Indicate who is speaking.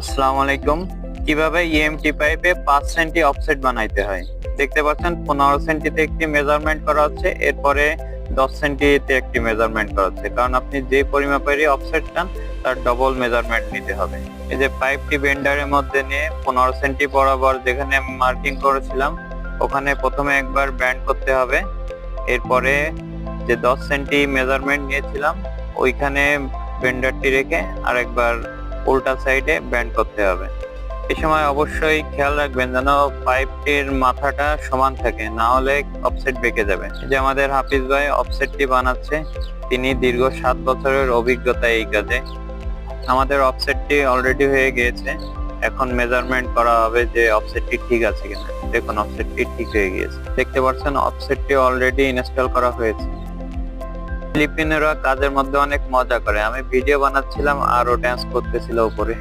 Speaker 1: আসসালামু আলাইকুম। কীভাবে ইএমটি পাইপে পাঁচ সেন্টি অফসেট বানাইতে হয়? দেখতে পাচ্ছেন, পনেরো সেন্টিতে একটি মেজারমেন্ট করা হচ্ছে, এরপরে দশ সেন্টিতে একটি মেজারমেন্ট করা হচ্ছে। কারণ আপনি যে পরিমাপেরই অফসেট চান, তার ডবল মেজারমেন্ট নিতে হবে। এই যে পাইপটি বেন্ডারের মধ্যে নিয়ে পনেরো সেন্টি বরাবর যেখানে মার্কিং করেছিলাম, ওখানে প্রথমে একবার ব্যান্ড করতে হবে। এরপরে যে দশ সেন্টি মেজারমেন্ট নিয়েছিলাম, ওইখানে বেন্ডারটি রেখে আরেকবার উল্টা সাইডে ব্যান্ড করতে হবে। এই সময় অবশ্যই খেয়াল রাখবেন যেন পাইপটির মাথাটা সমান থাকে, না হলে অফসেট বেঁকে যাবে। যে আমাদের হাফিজ ভাই অফসেটটি বানাচ্ছে, তিনি দীর্ঘ সাত বছরের অভিজ্ঞতা এই কাজে। আমাদের অফসেটটি অলরেডি হয়ে গিয়েছে, এখন মেজারমেন্ট করা হবে যে অফসেটটি ঠিক আছে কিনা। দেখুন অফসেটটি ঠিক হয়ে গিয়েছে। দেখতে পাচ্ছেন অফসেটটি অলরেডি ইনস্টল করা হয়েছে। ফিলিপিনেরা কাজের মধ্যে অনেক মজা করে। আমি ভিডিও বানাচ্ছিলাম আরও ড্যান্স করতেছিল উপরে।